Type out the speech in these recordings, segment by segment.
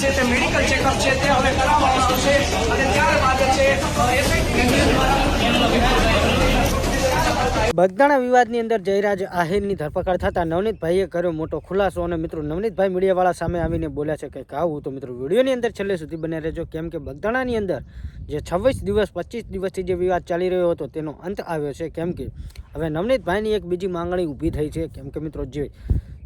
છે તે medical checkup છે તે હવે કરાવવામાં આવશે અને ત્યારબાદ છે બગદાણા વિવાદની અંદર જયરાજ આહિરની ધરપકડ થતાં નવનીતભાઈએ કર્યો મોટો ખુલાસો અને મિત્રો નવનીતભાઈ મીડિયાવાળા સામે આવીને બોલ્યા છે કે આવું તો મિત્રો વિડીયોની અંદર છેલ્લે સુધી બને રહેજો, કેમ કે બગદાણાની અંદર જે છવ્વીસ દિવસ, પચીસ દિવસથી જે વિવાદ ચાલી રહ્યો હતો તેનો અંત આવ્યો છે, કેમ કે હવે નવનીતભાઈની એક બીજી માંગણી ઊભી થઈ છે, કેમ કે મિત્રો જે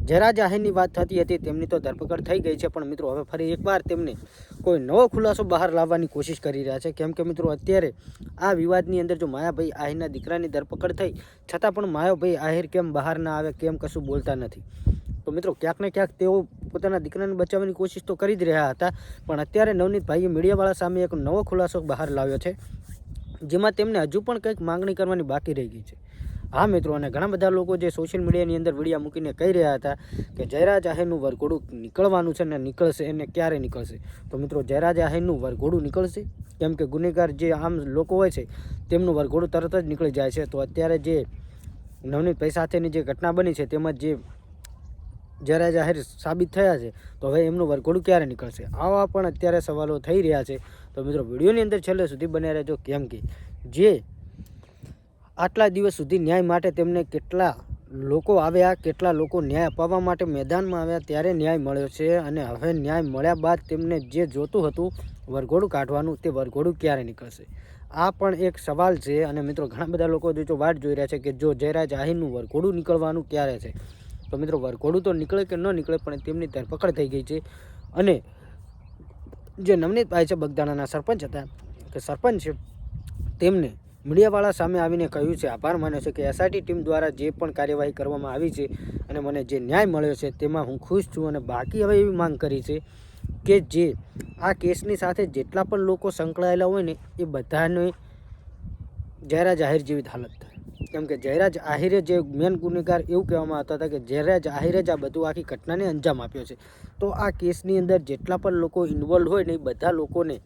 જયરાજ જાહેરની વાત થતી હતી, તેમની તો ધરપકડ થઈ ગઈ છે. પણ મિત્રો, હવે ફરી એકવાર તેમને કોઈ નવો ખુલાસો બહાર લાવવાની કોશિશ કરી રહ્યા છે. કેમ કે મિત્રો, અત્યારે આ વિવાદની અંદર જો માયાભાઈ આહિરના દીકરાની ધરપકડ થઈ, છતાં પણ માયાભાઈ આહિર કેમ બહાર ના આવે, કેમ કશું બોલતા નથી? તો મિત્રો, ક્યાંક ને ક્યાંક તેઓ પોતાના દીકરાને બચાવવાની કોશિશ તો કરી જ રહ્યા હતા. પણ અત્યારે નવનીતભાઈએ મીડિયાવાળા સામે એક નવો ખુલાસો બહાર લાવ્યો છે, જેમાં તેમને હજુ પણ કંઈક માંગણી કરવાની બાકી રહી ગઈ છે. હા મિત્રો, અને ઘણા બધા લોકો જે સોશિયલ મીડિયાની અંદર વિડીયા મૂકીને કહી રહ્યા હતા કે જયરાજ આહિરનું વરઘોડું નીકળવાનું છે ને નીકળશે અને ક્યારે નીકળશે? તો મિત્રો, જયરાજ આહિરનું વરઘોડું નીકળશે? કેમ કે ગુનેગાર જે આમ લોકો હોય છે, તેમનું વરઘોડું તરત જ નીકળી જાય છે. તો અત્યારે જે નવનીત ભાઈ સાથેની જે ઘટના બની છે, તેમાં જે જયરાજ જાહેર સાબિત થયા છે, તો હવે એમનું વરઘોડું ક્યારે નીકળશે? આવા પણ અત્યારે સવાલો થઈ રહ્યા છે. તો મિત્રો વિડીયોની અંદર છેલ્લે સુધી બન્યા રહેજો. કેમ કે જે આટલા દિવસ સુધી ન્યાય માટે તેમને કેટલા લોકો આવ્યા, કેટલા લોકો ન્યાય અપાવવા માટે મેદાનમાં આવ્યા, ત્યારે ન્યાય મળ્યો છે અને હવે ન્યાય મળ્યા બાદ તેમને જે જોતું હતું વરઘોડું કાઢવાનું, તે વરઘોડું ક્યારે નીકળશે? આ પણ એક સવાલ છે અને મિત્રો, ઘણા બધા લોકો જો વાટ જોઈ રહ્યા છે કે જો જયરાજ આહીરનું વરઘોડું નીકળવાનું ક્યારે છે? તો મિત્રો, વરઘોડું તો નીકળે કે ન નીકળે પણ તેમની ધરપકડ થઈ ગઈ છે અને જે નવનીતભાઈ છે બગદાણાના સરપંચ હતા, કે સરપંચ છે, તેમને મીડિયાવાળા સામે આવીને કહ્યું છે, આભાર માને છે કે એસઆઈટી ટીમ દ્વારા જે પણ કાર્યવાહી કરવામાં આવી છે અને મને જે ન્યાય મળ્યો છે તેમાં હું ખુશ છું અને બાકી હવે એવી માંગ કરી છે કે જે આ કેસની સાથે જેટલા પણ લોકો સંકળાયેલા હોય ને એ બધાને જયરાજ આહિર જેવી હાલત થાય. કેમ કે જયરાજ આહિરે જે મેન ગુનેગાર એવું કહેવામાં આવતા હતા કે જયરાજ આહિરે જ આ બધું આખી ઘટનાને અંજામ આપ્યો છે. તો આ કેસની અંદર જેટલા પણ લોકો ઇન્વોલ્વ હોય ને એ બધા લોકોને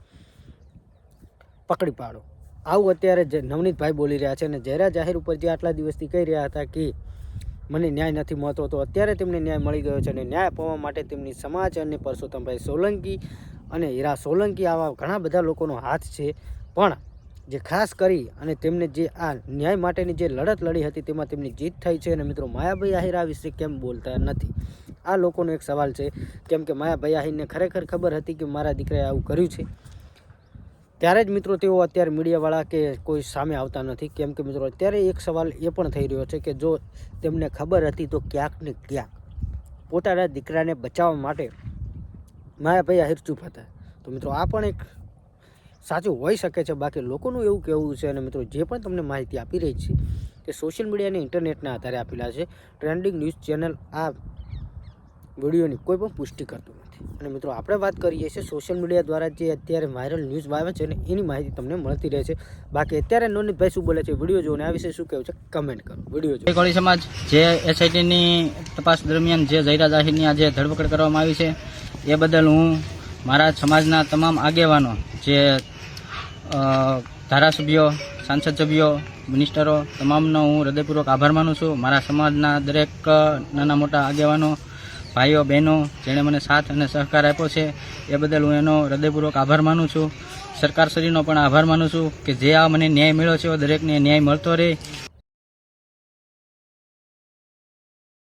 પકડી પાડો. આવું અત્યારે જે નવનીતભાઈ બોલી રહ્યા છે અને જયરાજ જાહેર ઉપર જે આટલા દિવસથી કહી રહ્યા હતા કે મને ન્યાય નથી મળતો, તો અત્યારે તેમને ન્યાય મળી ગયો છે અને ન્યાય અપાવવા માટે તેમની સમાજ અને પરસોત્તમભાઈ સોલંકી અને હીરા સોલંકી આવા ઘણા બધા લોકોનો હાથ છે. પણ જે ખાસ કરી અને તેમને જે આ ન્યાય માટેની જે લડત લડી હતી તેમાં તેમની જીત થઈ છે અને મિત્રો માયાભાઈ આહિર આ વિશે કેમ બોલતા નથી? આ લોકોનો એક સવાલ છે. કેમ કે માયાભાઈ આહિરને ખરેખર ખબર હતી કે મારા દીકરાએ આવું કર્યું છે? ત્યારે જ મિત્રો તેઓ અત્યારે મીડિયાવાળા કે કોઈ સામે આવતા નથી. કેમ કે મિત્રો અત્યારે એક સવાલ એ પણ થઈ રહ્યો છે કે જો તેમને ખબર હતી તો ક્યાંક ને ક્યાંક પોતાના દીકરાને બચાવવા માટે માયાભાઈ આહિર ચૂપ હતા. તો મિત્રો આ પણ એક સાચું હોઈ શકે છે. બાકી લોકોનું એવું કહેવું છે અને મિત્રો જે પણ તમને માહિતી આપી રહી છે તે સોશિયલ મીડિયા અને ઇન્ટરનેટના આધારે આપેલા છે. ટ્રેન્ડિંગ ન્યૂઝ ચેનલ આ વિડીયોની કોઈ પણ પુષ્ટિ કરતું નથી. અને મિત્રો, આપણે વાત કરીએ છીએ સોશિયલ મીડિયા દ્વારા જે અત્યારે વાયરલ ન્યૂઝ આવે છે ને એની માહિતી તમને મળતી રહે છે. બાકી અત્યારે નોનીતભાઈ શું બોલે છે? વીડિયો જોઈને આ વિશે શું કહેવું છે? કમેન્ટ કરો. વીડિયો જો કોળી સમાજ જે એસઆઈટીની તપાસ દરમિયાન જે જયરા જાહીરની આજે ધરપકડ કરવામાં આવી છે, એ બદલ હું મારા સમાજના તમામ આગેવાનો, જે ધારાસભ્યો, સાંસદ સભ્યો મિનિસ્ટરો તમામનો હું હૃદયપૂર્વક આભાર માનું છું. મારા સમાજના દરેક નાના મોટા આગેવાનો ભાઈઓ, બહેનો, જેણે મને સાથ અને સહકાર આપ્યો છે, એ બદલ હું એનો હૃદયપૂર્વક આભાર માનું છું. સરકારશ્રીનો પણ આભાર માનું છું કે જે આ મને ન્યાય મળ્યો છે દરેકને ન્યાય મળતો રહે.